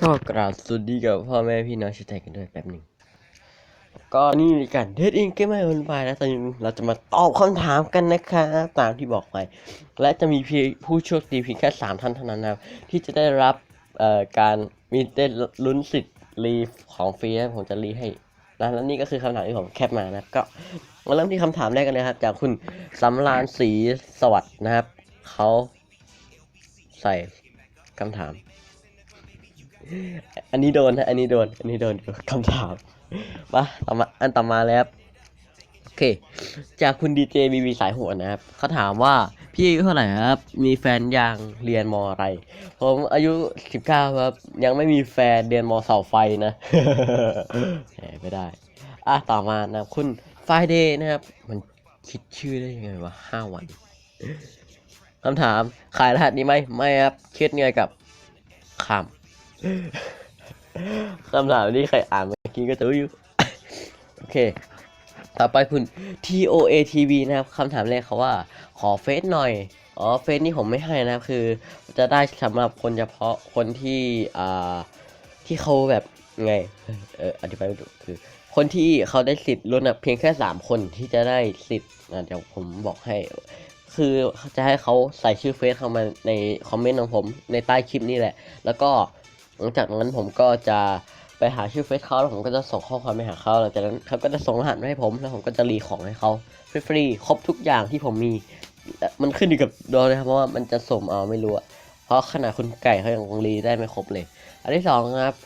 ก็กราบสวัสดีกับพ่อแม่พี่น้องชาวไทยกันด้วยแป๊บหนึ่งก็นี่มีการเดทอินเกมไม่ออนไลน์นะตอนนี้เราจะมาตอบคำถามกันนะครับตามที่บอกไป และจะมีเพียงผู้โชคดีเพียงแค่สามท่านเท่านั้นนะครับที่จะได้รับเอ่อการมีได้นลุ้นสิทธิ์รีของฟรีนะผมจะรีให้นะแล้วนี่ก็คือคำถามที่ผมแคปมานะก็มาเริ่มที่คำถามแรกกันเลยครับ จากคุณสำรานศรีสวัสดนะครับเขาใส่คำถาม อันนี้โดนนะอันนี้โดน อันนี้โดนคำถามมาต่อมาอันต่อมาแล้วครับโอเค จากคุณดีเจบีบีสายหัวนะครับเขาถามว่าพี่อายุเท่าไหร่ครับ มีแฟนยังเรียนมอะไร ผมอายุสิบเก้าครับ ยังไม่มีแฟนเรียนมเสาไฟนะแหมไม่ได้อะต่อมานะครับคุณไฟเดย์นะครับ มันคิดชื่อได้ยังไงวะห้าวันคำถามขายรหัสนี้ไหมไม่ครับ คิดไงกับคำ คำถามนี้ใครอ่านเมื่อกี้ก็จะรู้อยู่ โอเค ต่อไปคุณ TOA TV นะครับคำถามแรกเขาว่า ขอเฟซหน่อย อ๋อ เฟซนี่ผมไม่ให้นะครับ คือจะได้สำหรับคนเฉพาะคนที่ อ่า ที่เขาแบบไง เอออธิบายไม่ถูกคือ คนที่เขาได้สิทธิ์ลุ้นอะเพียงแค่สามคนที่จะได้สิทธิ์อะเดี๋ยวผมบอกให้ คือจะให้เขาใส่ชื่อเฟซเข้ามาในคอมเมนต์ของผมในใต้คลิปนี่แหละ แล้วก็ หลังจากนั้นผมก็จะไปหาชื่อเฟซเขาแล้วผมก็จะส่งข้อความไปหาเขาหลังจากนั้นเขาก็จะส่งรหัสมาให้ผม แล้วผมก็จะรีของให้เขาฟรีๆครบทุกอย่างที่ผมมี มันขึ้นอยู่กับดวงเลยครับเพราะว่ามันจะสมเอาไม่รู้เพราะขนาดคุณไก่เขายังรีได้ไม่ครบเลย อันที่สองครับ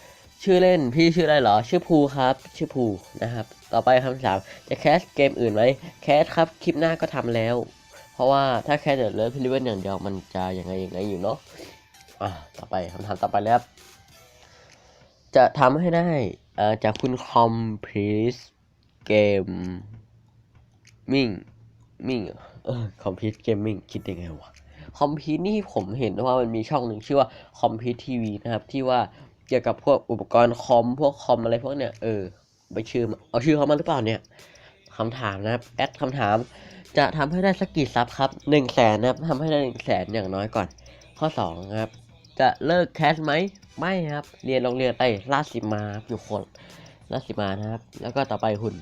ชื่อเล่นพี่ชื่ออะไรเหรอ ชื่อภูครับ ชื่อภูนะครับ ต่อไปคำถามจะแคสเกมอื่นไหมแคสครับคลิปหน้าก็ทำแล้ว เพราะว่าถ้าแค่เดือดเลิฟพิลิเวนอย่างเดียวมันจะยังไงยังไงอยู่เนาะอะต่อไปคำถามต่อไปแล้ว จะทำให้ได้เอ่อจากคุณคอมพลีสเกมมิ่งมิ่งเออคอมพิวเกมมิ่งคิดยังไงวะคอมพิวนี่ผมเห็นว่ามันมีช่องหนึ่งชื่อว่าคอมพิวทีวีนะครับ ที่ว่าเกี่ยวกับพวกอุปกรณ์คอมพวกคอมอะไรพวกเนี้ยเออไปชื่อเอาชื่อเขามาหรือเปล่าเนี่ยคำถามนะครับแอดคำถาม จะทำให้ได้สักกี่ซับครับหนึ่งแสนนะครับทำให้ได้หนึ่งแสนอย่างน้อยก่อน ข้อสองครับ จะเลิกแคสไหมไม่ครับ เรียนโรงเรียนไต้ราชสีมาอยู่คนราชสีมานะครับ แล้วก็ต่อไปคุณ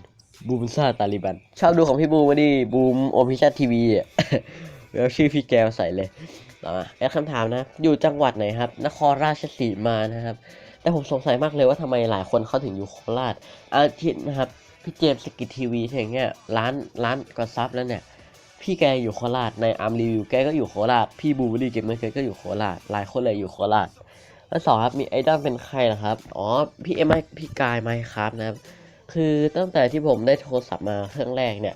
บูมซ่าตาลิบัน ชอบดูของพี่บูมมาดิบูมโอพิชัทีวีอะแล้วชื่อพี่แกวใส่เลยต่อมาแอดคำถามนะ อยู่จังหวัดไหนครับ นครราชสีมานะครับ แต่ผมสงสัยมากเลยว่าทำไมหลายคนเขาถึงอยู่โคราชอาทิตย์นะครับ พี่เจมส์สกิททีวีอย่างเงี้ยร้านร้านก็ซับแล้วเนี่ย พี่แกอยู่โคราชในอาร์มรีวิวแกก็อยู่โคราชพี่บูบูรี่เกมเมอร์แกก็อยู่โคราชหลายคนเลยอยู่โคราชแล้วสองครับมีไอดอลเป็นใครล่ะครับอ๋อพี่เอ็มไอพี่กายไมครับนะครับคือตั้งแต่ที่ผมได้โทรศัพท์มาเครื่องแรกเนี่ย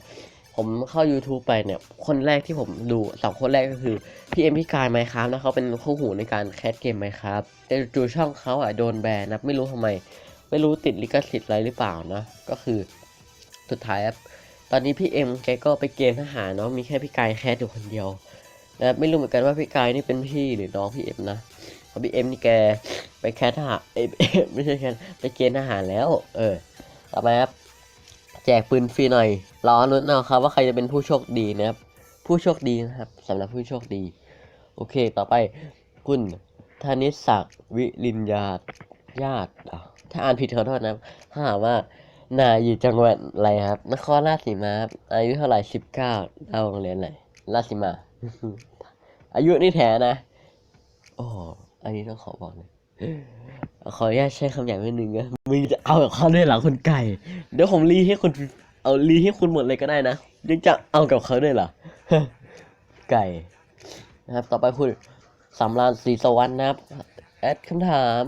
ผมเข้า YouTube ไปเนี่ย คนแรกที่ผมดูสองคนแรกก็คือพี่เอ็มพี่กายไมครับนะเขาเป็นคู่หูในการแคสเกมไหมครับแต่จูช่องเขาอะโดนแบนนะไม่รู้ทำไม ไม่รู้ติดลิขสิทธิ์อะไรหรือเปล่านะก็คือสุดท้ายครับ ตอนนี้พี่เอ็มแกก็ไปเกณฑ์ทหารเนาะมีแค่พี่กายแคสอยู่คนเดียวนะไม่รู้เหมือนกันว่าพี่กายนี่เป็นพี่หรือน้องพี่เอ็มนะเพราะพี่เอ็มนี่แกไปแคสทหารเอไม่ใช่แคสไปเกณฑ์ทหารแล้ว เออต่อไปครับแจกปืนฟรีหน่อยรอลุ้นเอาครับว่าใครจะเป็นผู้โชคดีนะครับ ผู้โชคดีนะครับสำหรับผู้โชคดี โอเค ต่อไปคุณธนิสศักดิ์วิริญญาญาติถ้าอ่านผิดขอโทษนะถ้าถาว่า นาอยู่จังหวัดอะไรครับ นครราชสีมาครับ อายุเท่าไหร่สิบเก้าเล่าโรงเรียนไหนราชสีมา อายุนี่แท้นะโอ้โหอันนี้ต้องขอบอกเลยขออนุญาตใช้คำหยาบนิดนึงนะมึงจะเอากับเขาด้วยเหรอคุณไก่ เดี๋ยวผมรีให้คุณเอารีให้คุณหมดเลยก็ได้นะยังจะเอากับเขาด้วยเหรอไก่นะครับ ต่อไปคุณสำรานศรีสวรรค์นะครับแอดคำถาม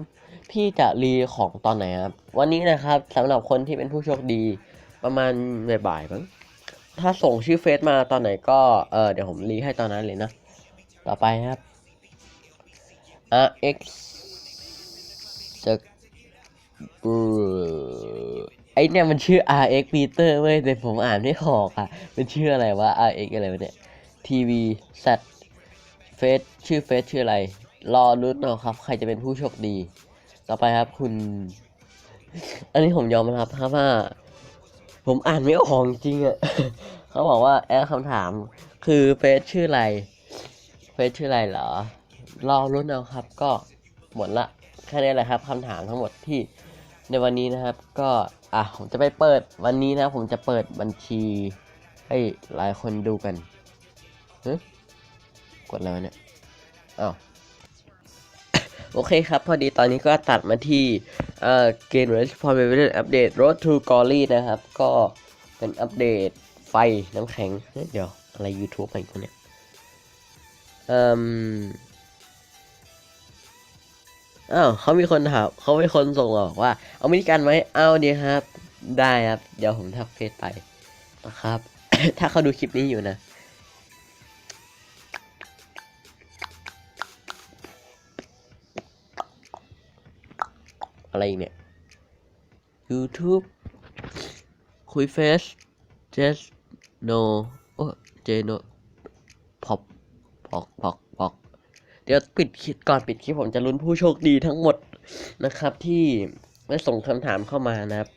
พี่จะรีของตอนไหนครับ วันนี้นะครับสำหรับคนที่เป็นผู้โชคดีประมาณบ่ายๆมั้งถ้าส่งชื่อเฟซมาตอนไหนก็เออเดี๋ยวผมรีให้ตอนนั้นเลยนะ ต่อไปครับ RX จะไอเนี่ยมันชื่อ RX Peter เว้ยแต่ผมอ่านไม่ออกอะเป็นชื่ออะไรวะ RX อะไรวะเนี่ย TV Z เฟซชื่อเฟซชื่ออะไร รอรุ้นเอาครับ ใครจะเป็นผู้โชคดี ต่อไปครับคุณ อันนี้ผมยอมรับครับว่า ผมอ่านไม่ออกจริงอะเขาบอกว่าแอดคำถาม คือเฟซชื่ออะไร เฟซชื่ออะไรเหรอ รอรุ้นเอาครับ ก็หมดละแค่นี้แหละครับคำถามทั้งหมดที่ในวันนี้นะครับ ก็อะผมจะไปเปิดวันนี้นะ ผมจะเปิดบัญชีให้หลายคนดูกันฮะกดแล้วเนี่ยอ้าว โอเคครับ พอดีตอนนี้ก็ตัดมาที่เอ่อเกม Respawn p a v i l i o n อัปเดต Road to Glory นะครับ ก็เป็นอัปเดตไฟน้ำแข็ง เดี๋ยว อะไร YouTube อะไรกูเนี่ยเอ่มอ้าวเขามีคนถามเขามีคนส่งมาบอกว่า เอามินิกันไหมเอาดีครับ ได้ครับ เดี๋ยวผมทักเฟซไปนะครับ ถ้าเขาดูคลิปนี้อยู่นะ อะไรเนี่ย YouTube คุยเฟสเจสโนโอ้เจโนพอปพอกพอกพอกเดี๋ยวปิดคลิปก่อนปิดคลิปผมจะลุ้นผู้โชคดีทั้งหมดนะครับที่ได้ส่งคำถามเข้ามานะครับ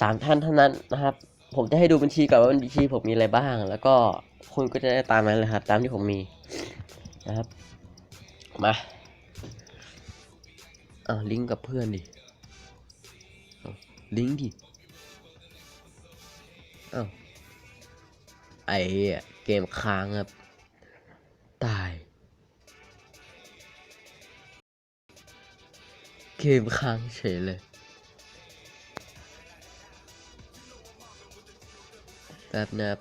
สามท่านเท่านั้นนะครับ ผมจะให้ดูบัญชีก่อนว่าบัญชีผมมีอะไรบ้าง แล้วก็คุณก็จะได้ตามนั้นเลยครับ ตามที่ผมมีนะครับ มา อ้าวลิงก์กับเพื่อนดิลิงก์ดิอ้าวไอ้เหี้ยเกมค้างครับ ตาย เกมค้างเฉยเลยแบบนะครับ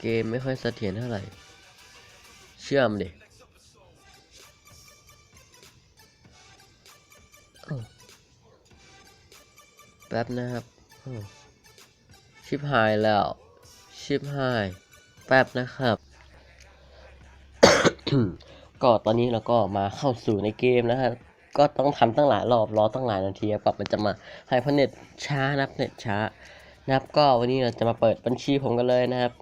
เกมไม่ค่อยเสถียรเท่าไหร่ เชื่อมดิ แป๊บนะครับ ชิบหายแล้ว ชิบหาย แป๊บนะครับ ก็ตอนนี้เราก็มาเข้าสู่ในเกมนะครับ ก็ต้องทำตั้งหลายรอบรอตั้งหลายนาทีกว่ามันจะมาให้พเน็ตช้านับเน็ตช้านะครับ ก็วันนี้เราจะมาเปิดบัญชีผมกันเลยนะครับ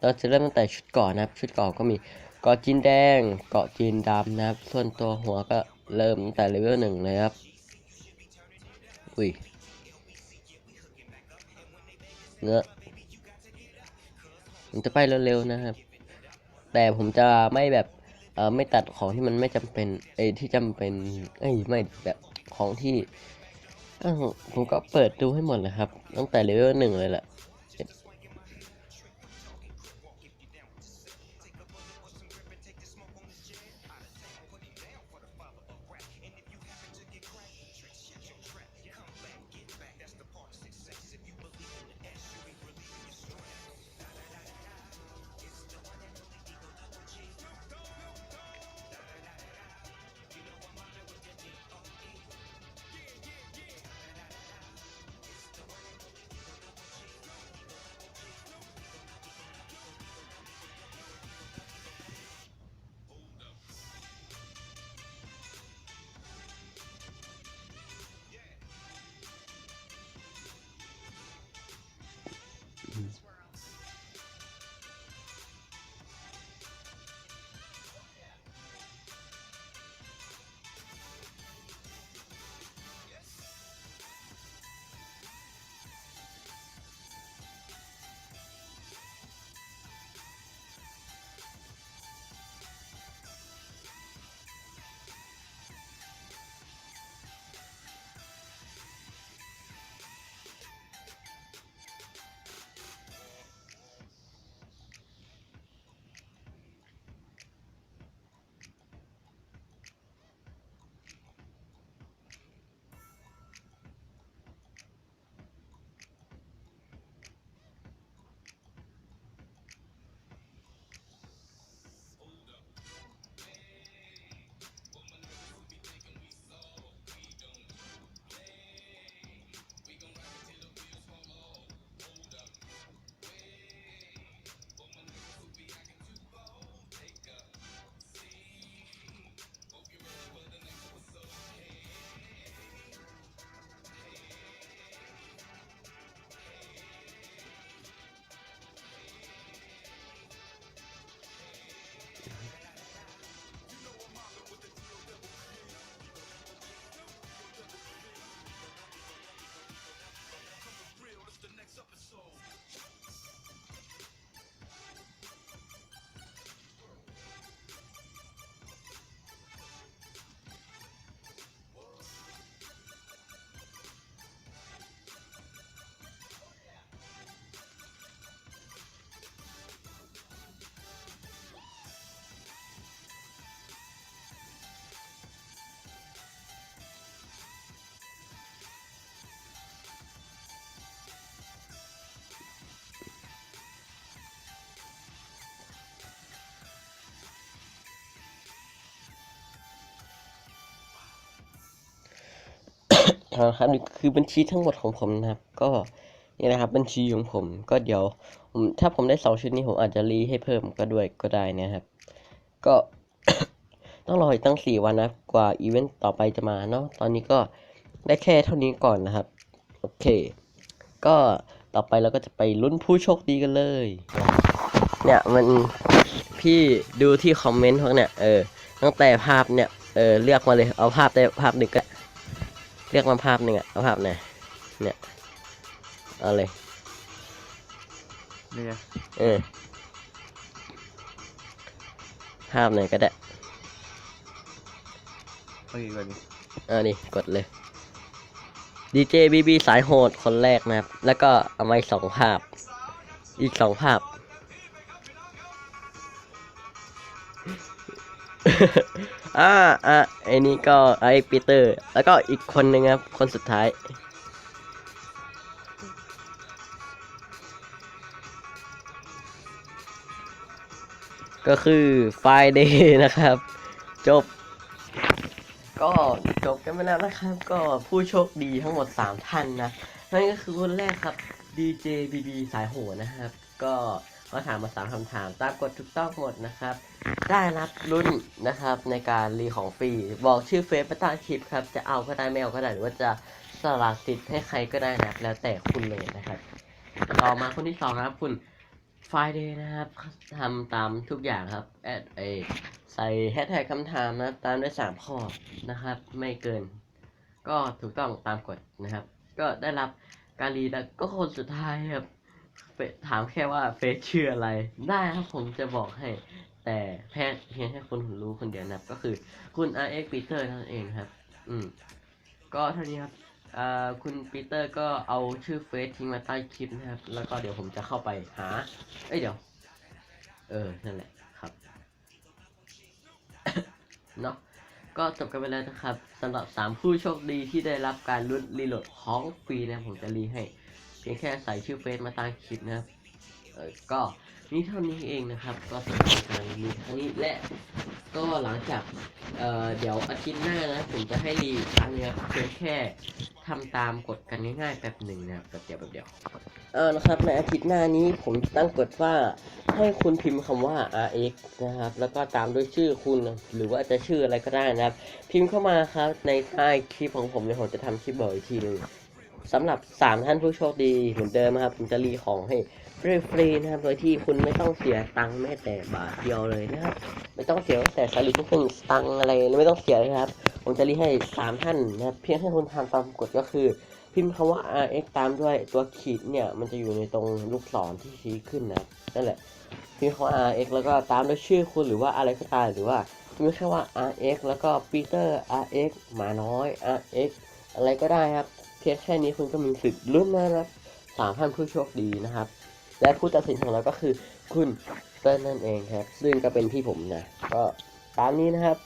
เราจะเริ่มตั้งแต่ชุดก่อนนะครับ ชุดก่อนก็มีเกาะจีนแดง เกาะจีนดำนะครับ ส่วนตัวหัวก็เริ่มตั้งแต่เลเวลหนึ่งเลยครับ อุ้ย เงอผมจะไปเร็วๆนะครับ แต่ผมจะไม่แบบเออไม่ตัดของที่มันไม่จำเป็นเอ้ที่จำเป็นเอ้ยไม่แบบของที่ผมก็เปิดดูให้หมดเลยครับ ตั้งแต่เลเวลหนึ่งเลยแหละ เอาละครับนี่คือบัญชีทั้งหมดของผมนะครับ ก็นี่นะครับ บัญชีของผมก็เดี๋ยวผมถ้าผมได้สองชุดนี้ผมอาจจะรีให้เพิ่มก็ด้วยก็ได้นะครับ ก็ต้องรออีกตั้งสี่วันนะกว่าอีเวนต์ต่อไปจะมาเนาะตอนนี้ก็ได้แค่เท่านี้ก่อนนะครับ โอเค ก็ต่อไปเราก็จะไปลุ้นผู้โชคดีกันเลย เนี่ยมันพี่ดูที่คอมเมนต์พวกเนี่ยเออตั้งแต่ภาพเนี่ยเออเลือกมาเลยเอาภาพได้ภาพหนึ่งก็ เลือกมาภาพหนึ่งอะเอาภาพไหนเนี่ยเอาเลยเนี่ยเออภาพไหนก็ได้โอเคก่อนดิเอาดิกดเลยดีเจบีบีสายโหดคนแรกนะครับ แล้วก็เอาไว้สองภาพ อีกสองภาพ อ่าอะไอ้นี่ก็ไอ้ปีเตอร์ แล้วก็อีกคนหนึ่งครับ คนสุดท้าย ก็คือไฟเดย์นะครับ จบ ก็จบกันไปแล้วนะครับ ก็ผู้โชคดีทั้งหมด 3 ท่านนะ นั่นก็คือคนแรกครับ DJ BB สายโหนะครับ ก็ เขาถามมาสามคำถามตามกฎถูกต้องหมดนะครับ ได้รับรุ่นนะครับในการรีของฟรี บอกชื่อเฟซประใต้คลิปครับ จะเอาก็ได้ไม่เอาก็ได้หรือว่าจะสละสิทธิ์ให้ใครก็ได้นะแล้วแต่คุณเลยนะครับ ต่อมาคนที่สองนะครับ คุณ Friday นะครับทำตามทุกอย่างครับแอดไอใส่แฮชแท็กคำถามนะตามด้วยสามข้อนะครับ ไม่เกิน ก็ถูกต้องตามกฎนะครับ ก็ได้รับการรีแล้วก็คนสุดท้ายครับ ถามแค่ว่าเฟซชื่ออะไร ได้ครับผมจะบอกให้ แต่แค่เพียงแค่คนรู้คนเดียวนะครับ ก็คือคุณ RX Peter นั่นเองครับ อืม ก็เท่านี้ครับเอ่อคุณปีเตอร์ก็เอาชื่อเฟซทิ้งมาใต้คลิปนะครับ แล้วก็เดี๋ยวผมจะเข้าไปหา เอ้ยเดี๋ยว เออ นั่นแหละครับ เนาะ ก็จบกันไปแล้วนะครับสำหรับสามผู้โชคดีที่ได้รับการลุ้นรีโหลดของฟรีนะ ผมจะรีให้ พียงแค่ใส่ชื่อเฟซมาใต้คลิปนะครับเออก็นี่เท่านี้เองนะครับ ก็สำหรับการรีครั้งนี้และก็หลังจากเอ่อเดี๋ยวอาทิตย์หน้านะผมจะให้รีครั้งเนี้ยเพียงแค่ทำตามกฎกันง่ายๆแป๊บหนึ่งนะครับแบบเดียวแบบเดียวเออนะครับในอาทิตย์หน้านี้ผมตั้งกฎว่าให้คุณพิมพ์คำว่า rx นะครับ แล้วก็ตามด้วยชื่อคุณหรือว่าจะชื่ออะไรก็ได้นะครับ พิมพ์เข้ามาครับในใต้คลิปของผมเดี๋ยวผมจะทำคลิปบอกอีกทีหนึง สำหรับ 3 ท่านผู้โชคดีเหมือนเดิมนะครับผมจะรีของให้ฟรีๆนะครับ โดยที่คุณไม่ต้องเสียตังค์แม้แต่บาทเดียวเลยนะครับ ไม่ต้องเสียแต่สลิปไม่ต้องตังค์อะไรไม่ต้องเสียเลยครับ ผมจะรีให้ 3 ท่านนะครับเพียงแค่คุณทำตามกฎก็คือ พิมพ์คำว่า rx ตามด้วยตัวขีดเนี่ย มันจะอยู่ในตรงลูกศรที่ชี้ขึ้นนะนั่นแหละพิมพ์คำว่า rx แล้วก็ตามด้วยชื่อคุณหรือว่าอะไรก็ตามหรือว่าพิมพ์แค่ว่า rx แล้วก็ปีเตอร์ rx หมาน้อย rx อะไรก็ได้ครับ พียงแค่นี้คุณก็มีสิทธิ์ลุ้นนะครับสามท่านผู้โชคดีนะครับ และผู้ตัดสินของเราก็คือคุณเติ้ลนั่นเองครับ ซึ่งก็เป็นพี่ผมนะ ก็ตามนี้นะครับ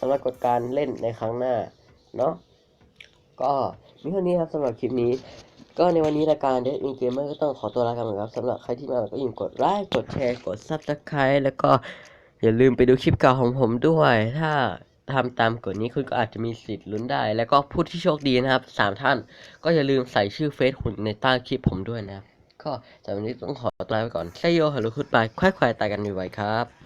สำหรับกฎการเล่นในครั้งหน้าเนาะก็มีเท่านี้ครับสำหรับคลิปนี้ ก็ในวันนี้รายการเด d มีเกมเมอร์ก็ต้องขอตัวลากันก่อนครับสำหรับใครที่มาก็อย่าลืมกดไลค์กดแชร์กด subscribe แล้วก็อย่าลืมไปดูคลิปเก่าของผมด้วย ถ้า ทำตามกฎนี้คุณก็อาจจะมีสิทธิ์ลุ้นได้ แล้วก็ผู้ที่โชคดีนะครับสามท่าน ก็อย่าลืมใส่ชื่อเฟซคุณในใต้คลิปผมด้วยนะครับ ก็สำหรับวันนี้ต้องขอตัวลาไปก่อนใช่โยฮัลโหลคุณไปค่อยๆตายกันอยู่ไว้ครับ